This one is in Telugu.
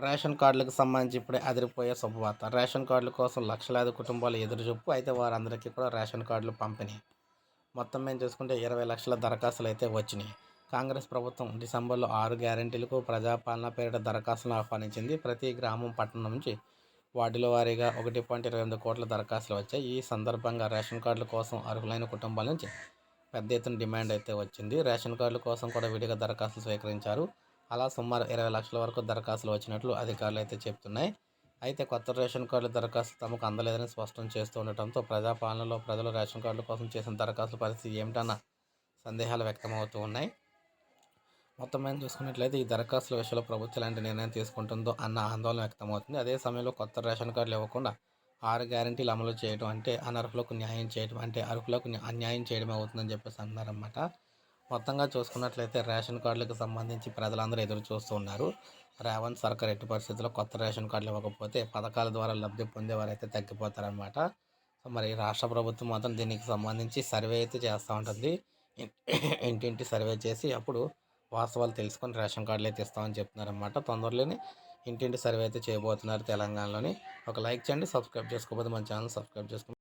రేషన్ కార్డులకు సంబంధించి ఇప్పుడే అదిరిపోయే శుభవార్త రేషన్ కార్డుల కోసం లక్షలాది కుటుంబాలు ఎదురుచూపు అయితే వారందరికీ కూడా రేషన్ కార్డులు పంపిణీ. మొత్తం మేము చూసుకుంటే ఇరవై లక్షల దరఖాస్తులు అయితే వచ్చినాయి. కాంగ్రెస్ ప్రభుత్వం డిసెంబర్లో ఆరు గ్యారెంటీలకు ప్రజాపాలన పేరిట దరఖాస్తులను ఆహ్వానించింది. ప్రతి గ్రామం పట్టణం నుంచి వార్డుల వారీగా ఒకటి పాయింట్ ఇరవై ఎనిమిది కోట్ల దరఖాస్తులు వచ్చాయి. ఈ సందర్భంగా రేషన్ కార్డుల కోసం అర్హులైన కుటుంబాల నుంచి పెద్ద ఎత్తున డిమాండ్ అయితే వచ్చింది. రేషన్ కార్డుల కోసం కూడా విడిగా దరఖాస్తులు స్వీకరించారు. అలా సుమారు ఇరవై లక్షల వరకు దరఖాస్తులు వచ్చినట్లు అధికారులు అయితే చెప్తున్నాయి. అయితే కొత్త రేషన్ కార్డుల దరఖాస్తు తమకు అందలేదని స్పష్టం చేస్తూ ఉండటంతో ప్రజాపాలనలో ప్రజలు రేషన్ కార్డుల కోసం చేసిన దరఖాస్తుల పరిస్థితి ఏమిటన్న సందేహాలు వ్యక్తమవుతూ ఉన్నాయి. మొత్తం మీద చూసుకున్నట్లయితే ఈ దరఖాస్తుల విషయంలో ప్రభుత్వం ఎలాంటి నిర్ణయం తీసుకుంటుందో అన్న ఆందోళన వ్యక్తమవుతుంది. అదే సమయంలో కొత్త రేషన్ కార్డులు ఇవ్వకుండా ఆరు గ్యారంటీలు అమలు చేయడం అంటే అనర్హులకు న్యాయం చేయడం అంటే అర్హులకు అన్యాయం చేయడం అవుతుందని చెప్పేసి అన్నారన్నమాట మొత్తంగా చూసుకున్నట్లయితే రేషన్ కార్డులకు సంబంధించి ప్రజలందరూ ఎదురు చూస్తూ ఉన్నారు. రేవంత్ సర్కార్ ఎట్టి పరిస్థితుల్లో కొత్త రేషన్ కార్డులు ఇవ్వకపోతే పథకాల ద్వారా లబ్ధి పొందేవారైతే తగ్గిపోతారనమాట సో మరి రాష్ట్ర ప్రభుత్వం మాత్రం దీనికి సంబంధించి సర్వే అయితే చేస్తూ ఉంటుంది. ఇంటింటి సర్వే చేసి అప్పుడు వాస్తవాలు తెలుసుకొని రేషన్ కార్డులు అయితే ఇస్తామని చెప్తున్నారన్నమాట. తొందరలోనే ఇంటింటి సర్వే అయితే చేయబోతున్నారు తెలంగాణలోని. ఒక లైక్ చేయండి సబ్స్క్రైబ్ చేసుకోకపోతే మన ఛానల్ సబ్స్క్రైబ్ చేసుకోండి